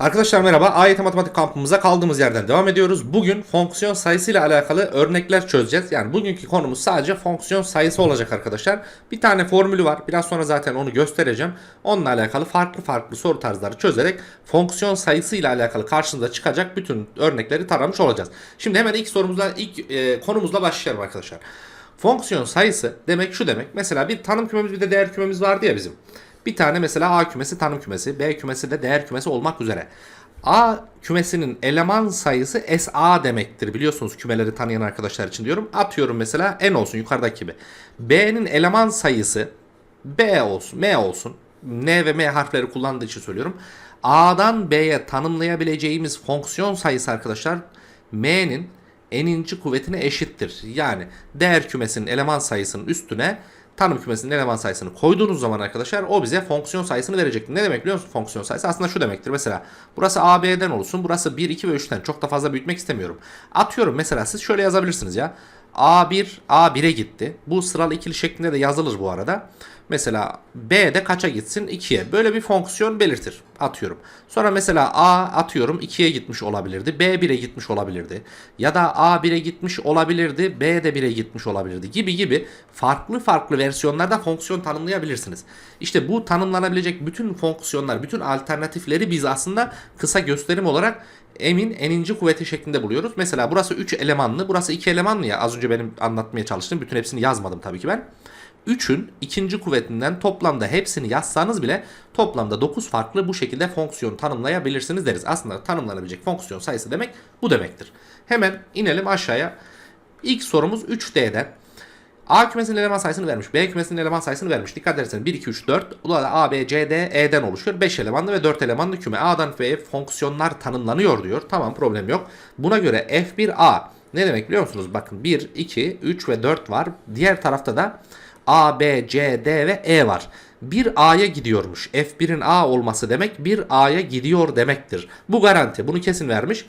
Arkadaşlar merhaba. AYT Matematik kampımıza kaldığımız yerden devam ediyoruz. Bugün fonksiyon sayısı ile alakalı örnekler çözeceğiz. Yani bugünkü konumuz sadece fonksiyon sayısı olacak arkadaşlar. Bir tane formülü var. Biraz sonra zaten onu göstereceğim. Onunla alakalı farklı farklı soru tarzları çözerek fonksiyon sayısı ile alakalı karşınıza çıkacak bütün örnekleri taramış olacağız. Şimdi hemen ilk sorumuzla ilk e, konumuzla başlayalım arkadaşlar. Fonksiyon sayısı demek şu demek. Mesela bir tanım kümemiz bir de değer kümemiz vardı ya bizim. Bir tane mesela A kümesi tanım kümesi, B kümesi de değer kümesi olmak üzere. A kümesinin eleman sayısı SA demektir. Biliyorsunuz kümeleri tanıyan arkadaşlar için diyorum. Atıyorum mesela N olsun yukarıdaki gibi. B'nin eleman sayısı B olsun, M olsun. N ve M harfleri kullandığı için söylüyorum. A'dan B'ye tanımlayabileceğimiz fonksiyon sayısı arkadaşlar M'nin n'inci kuvvetine eşittir. Yani değer kümesinin eleman sayısının üstüne tanım kümesinin eleman sayısını koyduğunuz zaman arkadaşlar o bize fonksiyon sayısını verecektir. Ne demek biliyor musun fonksiyon sayısı? Aslında şu demektir. Mesela burası AB'den olsun. Burası 1, 2 ve 3'ten. Çok da fazla büyütmek istemiyorum. Atıyorum mesela siz şöyle yazabilirsiniz ya. A1, A1'e gitti. Bu sıralı ikili şeklinde de yazılır bu arada. Mesela B'de kaça gitsin? 2'ye. Böyle bir fonksiyon belirtir. Atıyorum. Sonra mesela A atıyorum 2'ye gitmiş olabilirdi. B 1'e gitmiş olabilirdi. Ya da A 1'e gitmiş olabilirdi. B de 1'e gitmiş olabilirdi. Gibi gibi farklı farklı versiyonlarda fonksiyon tanımlayabilirsiniz. İşte bu tanımlanabilecek bütün fonksiyonlar, bütün alternatifleri biz aslında kısa gösterim olarak emin eninci kuvveti şeklinde buluyoruz. Mesela burası 3 elemanlı, burası 2 elemanlı ya. Az önce benim anlatmaya çalıştığım bütün hepsini yazmadım tabii ki ben. 3'ün ikinci kuvvetinden toplamda hepsini yazsanız bile toplamda 9 farklı bu şekilde fonksiyon tanımlayabilirsiniz deriz. Aslında tanımlanabilecek fonksiyon sayısı demek bu demektir. Hemen inelim aşağıya. İlk sorumuz 3D'den. A kümesinin eleman sayısını vermiş. B kümesinin eleman sayısını vermiş. Dikkat ederseniz 1, 2, 3, 4. Bu da A, B, C, D, E'den oluşuyor. 5 elemanlı ve 4 elemanlı küme. A'dan B'ye fonksiyonlar tanımlanıyor diyor. Tamam problem yok. Buna göre F1A ne demek biliyor musunuz? Bakın 1, 2, 3 ve 4 var. Diğer tarafta da A, B, C, D ve E var. Bir A'ya gidiyormuş. F1'in A olması demek bir A'ya gidiyor demektir. Bu garanti. Bunu kesin vermiş.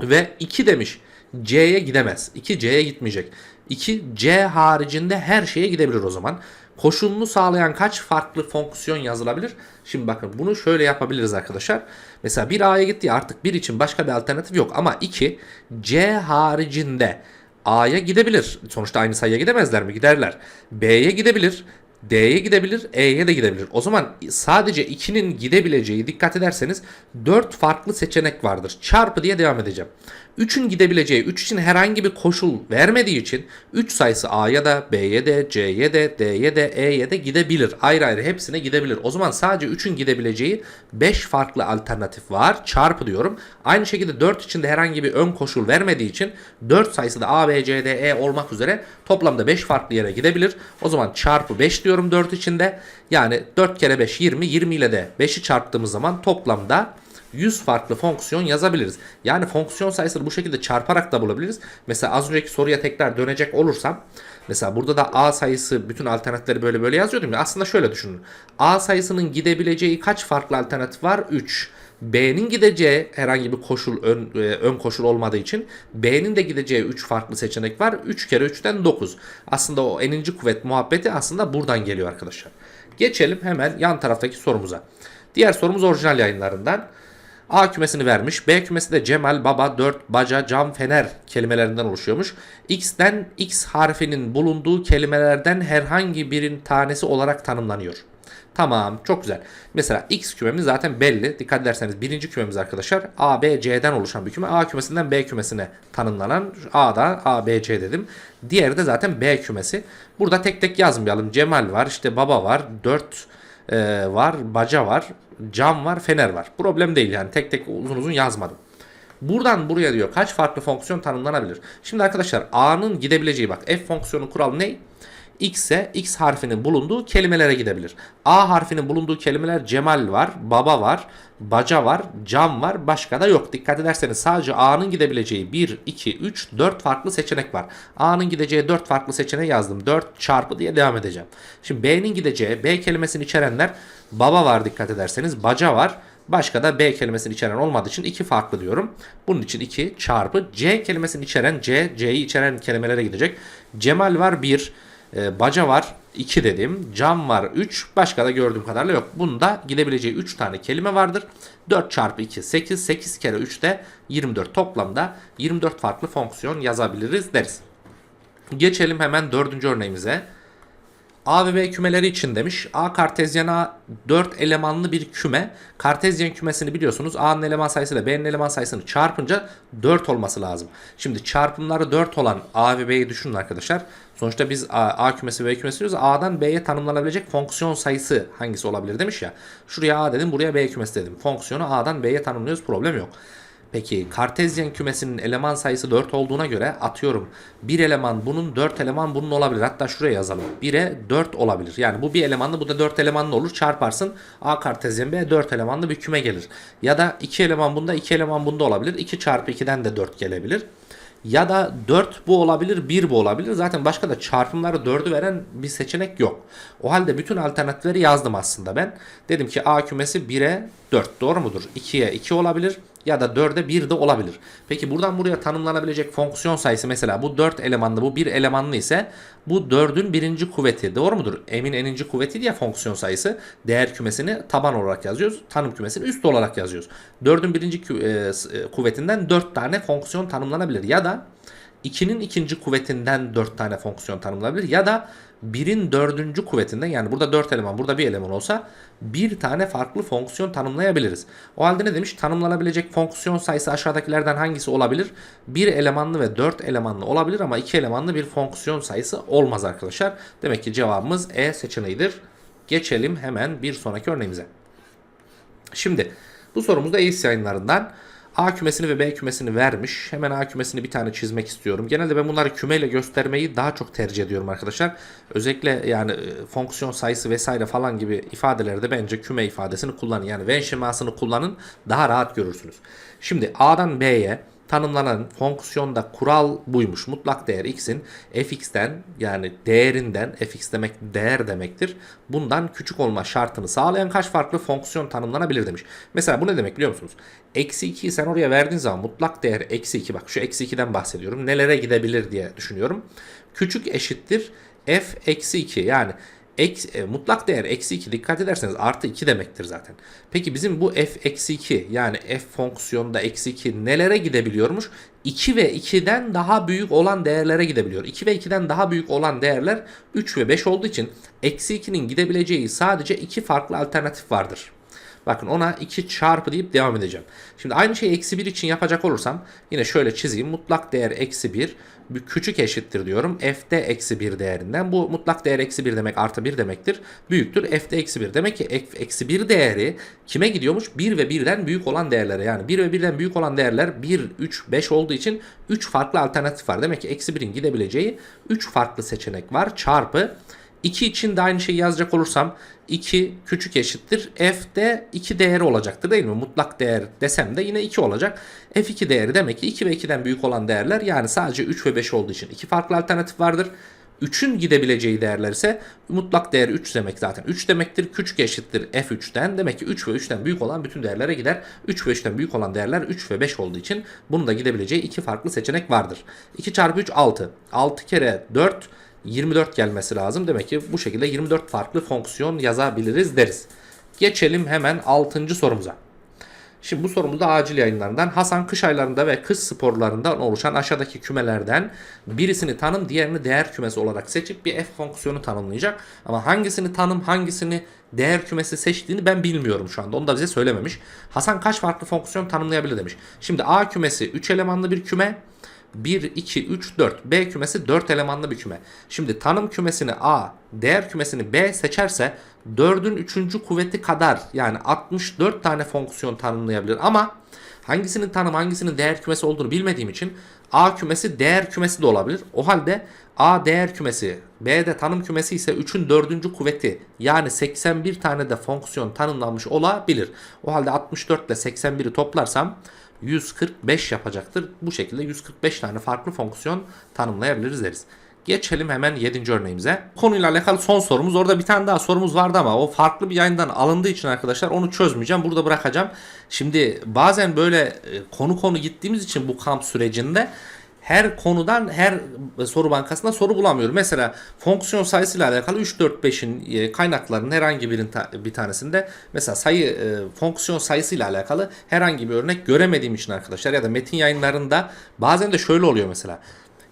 Ve 2 demiş. C'ye gidemez. 2 C'ye gitmeyecek. 2 C haricinde her şeye gidebilir o zaman. Koşulunu sağlayan kaç farklı fonksiyon yazılabilir? Şimdi bakın bunu şöyle yapabiliriz arkadaşlar. Mesela bir A'ya gitti artık bir için başka bir alternatif yok. Ama 2 C haricinde A'ya gidebilir. Sonuçta aynı sayıya gidemezler mi? Giderler. B'ye gidebilir. D'ye gidebilir, E'ye de gidebilir. O zaman sadece 2'nin gidebileceği dikkat ederseniz 4 farklı seçenek vardır. Çarpı diye devam edeceğim. 3'ün gidebileceği 3 için herhangi bir koşul vermediği için 3 sayısı A'ya da B'ye de C'ye de D'ye de E'ye de gidebilir. Ayrı ayrı hepsine gidebilir. O zaman sadece 3'ün gidebileceği 5 farklı alternatif var. Çarpı diyorum. Aynı şekilde 4 için de herhangi bir ön koşul vermediği için 4 sayısı da A, B, C, D, E olmak üzere toplamda 5 farklı yere gidebilir. O zaman çarpı 5 diyorum 4 içinde. Yani 4 kere 5 20. 20 ile de 5'i çarptığımız zaman toplamda 100 farklı fonksiyon yazabiliriz. Yani fonksiyon sayısını bu şekilde çarparak da bulabiliriz. Mesela az önceki soruya tekrar dönecek olursam mesela burada da A sayısı bütün alternatifleri böyle böyle yazıyordum ya. Aslında şöyle düşünün. A sayısının gidebileceği kaç farklı alternatif var? 3. B'nin gideceği herhangi bir koşul ön, e, ön koşul olmadığı için B'nin de gideceği 3 farklı seçenek var. 3 kere 3'ten 9. Aslında o eninci kuvvet muhabbeti aslında buradan geliyor arkadaşlar. Geçelim hemen yan taraftaki sorumuza. Diğer sorumuz orijinal yayınlarından. A kümesini vermiş. B kümesi de Cemal, Baba, 4, Baca, Cam, Fener kelimelerinden oluşuyormuş. X'ten X harfinin bulunduğu kelimelerden herhangi birin tanesi olarak tanımlanıyor. Tamam çok güzel. Mesela X kümemiz zaten belli. Dikkat ederseniz birinci kümemiz arkadaşlar A, B, C'den oluşan bir küme. A kümesinden B kümesine tanımlanan A'da A, B, C dedim. Diğeri de zaten B kümesi. Burada tek tek yazmayalım. Cemal var, işte Baba var, 4 e, var, Baca var, Cam var, Fener var. Problem değil yani tek tek uzun uzun yazmadım. Buradan buraya diyor kaç farklı fonksiyon tanımlanabilir? Şimdi arkadaşlar A'nın gidebileceği bak F fonksiyonu kuralı ne? X'e X harfinin bulunduğu kelimelere gidebilir. A harfinin bulunduğu kelimeler Cemal var, Baba var, Baca var, Cam var, başka da yok. Dikkat ederseniz sadece A'nın gidebileceği 1, 2, 3, 4 farklı seçenek var. A'nın gideceği 4 farklı seçeneği yazdım. 4 çarpı diye devam edeceğim. Şimdi B'nin gideceği, B kelimesini içerenler Baba var dikkat ederseniz, Baca var, Başka da B kelimesini içeren olmadığı için 2 farklı diyorum. Bunun için 2 çarpı C kelimesini içeren C, C'yi içeren kelimelere gidecek. Cemal var 1, e, Baca var 2 dedim. Cam var 3. Başka da gördüğüm kadarıyla yok. Bunda gidebileceği 3 tane kelime vardır. 4 çarpı 2 8. 8 kere 3 de 24. Toplamda 24 farklı fonksiyon yazabiliriz deriz. Geçelim hemen dördüncü örneğimize. A ve B kümeleri için demiş. A kartezyen A 4 elemanlı bir küme. Kartezyen kümesini biliyorsunuz. A'nın eleman sayısıyla B'nin eleman sayısını çarpınca 4 olması lazım. Şimdi çarpımları 4 olan A ve B'yi düşünün arkadaşlar. Sonuçta biz A, A kümesi B kümesi diyoruz. A'dan B'ye tanımlanabilecek fonksiyon sayısı hangisi olabilir demiş ya. Şuraya A dedim buraya B kümesi dedim. Fonksiyonu A'dan B'ye tanımlıyoruz problem yok. Peki kartezyen kümesinin eleman sayısı 4 olduğuna göre atıyorum bir eleman bunun 4 eleman bunun olabilir. Hatta şuraya yazalım. 1'e 4 olabilir. Yani bu bir elemanlı bu da 4 elemanlı olur. Çarparsın A kartezyen B 4 elemanlı bir küme gelir. Ya da 2 eleman bunda 2 eleman bunda olabilir. 2 çarpı 2'den de 4 gelebilir. Ya da 4 bu olabilir 1 bu olabilir. Zaten başka da çarpımları 4'ü veren bir seçenek yok. O halde bütün alternatifleri yazdım aslında ben. Dedim ki A kümesi 1'e 4 doğru mudur? 2'ye 2 olabilir ya da 4'e 1 de olabilir. Peki buradan buraya tanımlanabilecek fonksiyon sayısı mesela bu 4 elemanlı bu 1 elemanlı ise bu 4'ün birinci kuvveti doğru mudur? M'in eninci kuvveti diye fonksiyon sayısı. Değer kümesini taban olarak yazıyoruz. Tanım kümesini üst olarak yazıyoruz. 4'ün birinci e, e, kuvvetinden 4 tane fonksiyon tanımlanabilir. Ya da 2'nin ikinci kuvvetinden 4 tane fonksiyon tanımlanabilir. Ya da 1'in dördüncü kuvvetinden yani burada 4 eleman burada bir eleman olsa bir tane farklı fonksiyon tanımlayabiliriz. O halde ne demiş? Tanımlanabilecek fonksiyon sayısı aşağıdakilerden hangisi olabilir? 1 elemanlı ve 4 elemanlı olabilir ama 2 elemanlı bir fonksiyon sayısı olmaz arkadaşlar. Demek ki cevabımız E seçeneğidir. Geçelim hemen bir sonraki örneğimize. Şimdi bu sorumuz da ACE yayınlarından. A kümesini ve B kümesini vermiş. Hemen A kümesini bir tane çizmek istiyorum. Genelde ben bunları kümeyle göstermeyi daha çok tercih ediyorum arkadaşlar. Özellikle yani e, fonksiyon sayısı vesaire falan gibi ifadelerde bence küme ifadesini kullanın. Yani Venn şemasını kullanın daha rahat görürsünüz. Şimdi A'dan B'ye tanımlanan fonksiyonda kural buymuş. Mutlak değer x'in fx'ten yani değerinden fx demek değer demektir. Bundan küçük olma şartını sağlayan kaç farklı fonksiyon tanımlanabilir demiş. Mesela bu ne demek biliyor musunuz? Eksi 2'yi sen oraya verdiğin zaman mutlak değer eksi 2 bak şu eksi 2'den bahsediyorum. Nelere gidebilir diye düşünüyorum. Küçük eşittir f eksi 2 yani Eks, e, mutlak değer eksi 2 dikkat ederseniz artı 2 demektir zaten. Peki bizim bu f eksi 2 yani f fonksiyonunda eksi 2 nelere gidebiliyormuş? 2 ve 2'den daha büyük olan değerlere gidebiliyor. 2 ve 2'den daha büyük olan değerler 3 ve 5 olduğu için eksi 2'nin gidebileceği sadece iki farklı alternatif vardır. Bakın ona 2 çarpı deyip devam edeceğim. Şimdi aynı şeyi eksi 1 için yapacak olursam yine şöyle çizeyim. Mutlak değer eksi 1 bir küçük eşittir diyorum. F'de eksi 1 değerinden. Bu mutlak değer eksi 1 demek artı 1 demektir. Büyüktür F'de eksi 1. Demek ki eksi 1 değeri kime gidiyormuş? 1 ve 1'den büyük olan değerlere. Yani 1 ve 1'den büyük olan değerler 1, 3, 5 olduğu için 3 farklı alternatif var. Demek ki eksi 1'in gidebileceği 3 farklı seçenek var. Çarpı 2 için de aynı şeyi yazacak olursam 2 küçük eşittir. F'de 2 değeri olacaktır değil mi? Mutlak değer desem de yine 2 olacak. F2 değeri demek ki 2 ve 2'den büyük olan değerler yani sadece 3 ve 5 olduğu için 2 farklı alternatif vardır. 3'ün gidebileceği değerler ise mutlak değer 3 demek zaten 3 demektir. Küçük eşittir f3'ten. Demek ki 3 ve 3'ten büyük olan bütün değerlere gider. 3 ve 3'ten büyük olan değerler 3 ve 5 olduğu için bunun da gidebileceği iki farklı seçenek vardır. 2 çarpı 3 6. 6 kere 4 24 gelmesi lazım. Demek ki bu şekilde 24 farklı fonksiyon yazabiliriz deriz. Geçelim hemen 6. sorumuza. Şimdi bu sorumuz da acil yayınlarından. Hasan kış aylarında ve kış sporlarından oluşan aşağıdaki kümelerden birisini tanım diğerini değer kümesi olarak seçip bir f fonksiyonu tanımlayacak. Ama hangisini tanım hangisini değer kümesi seçtiğini ben bilmiyorum şu anda. Onu da bize söylememiş. Hasan kaç farklı fonksiyon tanımlayabilir demiş. Şimdi A kümesi 3 elemanlı bir küme. 1, 2, 3, 4. B kümesi 4 elemanlı bir küme. Şimdi tanım kümesini A, değer kümesini B seçerse 4'ün 3. kuvveti kadar yani 64 tane fonksiyon tanımlayabilir. Ama hangisinin tanım hangisinin değer kümesi olduğunu bilmediğim için A kümesi değer kümesi de olabilir. O halde A değer kümesi, B de tanım kümesi ise 3'ün 4. kuvveti yani 81 tane de fonksiyon tanımlanmış olabilir. O halde 64 ile 81'i toplarsam 145 yapacaktır. Bu şekilde 145 tane farklı fonksiyon tanımlayabiliriz deriz. Geçelim hemen 7. örneğimize. Konuyla alakalı son sorumuz. Orada bir tane daha sorumuz vardı ama o farklı bir yayından alındığı için arkadaşlar onu çözmeyeceğim. Burada bırakacağım. Şimdi bazen böyle e, konu konu gittiğimiz için bu kamp sürecinde her konudan her soru bankasında soru bulamıyorum. Mesela fonksiyon sayısıyla alakalı 3 4 5'in e, kaynaklarının herhangi birinin ta- bir tanesinde mesela sayı e, fonksiyon sayısıyla alakalı herhangi bir örnek göremediğim için arkadaşlar ya da metin yayınlarında bazen de şöyle oluyor mesela.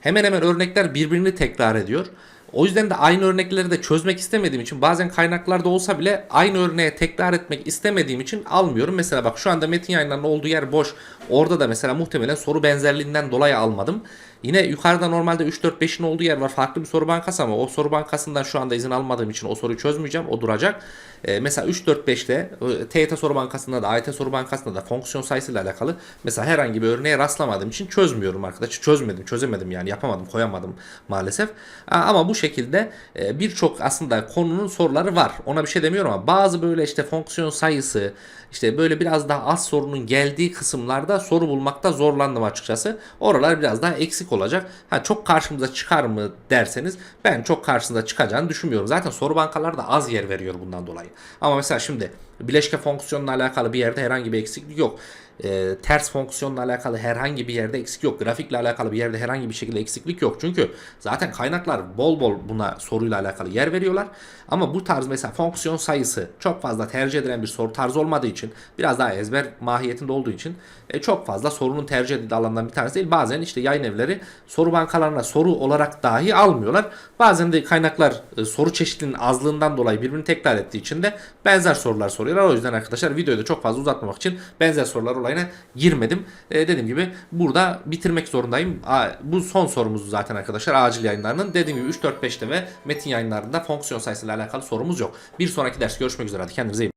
Hemen hemen örnekler birbirini tekrar ediyor. O yüzden de aynı örnekleri de çözmek istemediğim için bazen kaynaklarda olsa bile aynı örneğe tekrar etmek istemediğim için almıyorum. Mesela bak şu anda metin yayınlarının olduğu yer boş. Orada da mesela muhtemelen soru benzerliğinden dolayı almadım. Yine yukarıda normalde 3-4-5'in olduğu yer var. Farklı bir soru bankası ama o soru bankasından şu anda izin almadığım için o soruyu çözmeyeceğim. O duracak. Ee, mesela 3-4-5'te e, TYT soru bankasında da AYT soru bankasında da fonksiyon sayısıyla alakalı mesela herhangi bir örneğe rastlamadığım için çözmüyorum arkadaşlar. Çözmedim, çözemedim yani yapamadım, koyamadım maalesef. Aa, Ama bu şekilde e, birçok aslında konunun soruları var. Ona bir şey demiyorum ama bazı böyle işte fonksiyon sayısı işte böyle biraz daha az sorunun geldiği kısımlarda soru bulmakta zorlandım açıkçası. Oralar biraz daha eksik olacak. Ha çok karşımıza çıkar mı derseniz ben çok karşınıza çıkacağını düşünmüyorum. Zaten soru bankaları da az yer veriyor bundan dolayı. Ama mesela şimdi bileşke fonksiyonla alakalı bir yerde herhangi bir eksiklik yok. Ee, ters fonksiyonla alakalı herhangi bir yerde eksik yok. Grafikle alakalı bir yerde herhangi bir şekilde eksiklik yok. Çünkü zaten kaynaklar bol bol buna soruyla alakalı yer veriyorlar. Ama bu tarz mesela fonksiyon sayısı çok fazla tercih edilen bir soru tarzı olmadığı için biraz daha ezber mahiyetinde olduğu için e, çok fazla sorunun tercih edildiği alandan bir tanesi değil. Bazen işte yayın evleri soru bankalarına soru olarak dahi almıyorlar. Bazen de kaynaklar e, soru çeşitliliğinin azlığından dolayı birbirini tekrar ettiği için de benzer sorular soruyorlar. O yüzden arkadaşlar videoyu da çok fazla uzatmamak için benzer sorular olayına girmedim. E, dediğim gibi burada bitirmek zorundayım. A, bu son sorumuz zaten arkadaşlar acil yayınlarının. Dediğim gibi 3 4 5'te ve metin yayınlarında fonksiyon sayısıyla alakalı sorumuz yok. Bir sonraki ders görüşmek üzere. Hadi kendinize iyi bakın.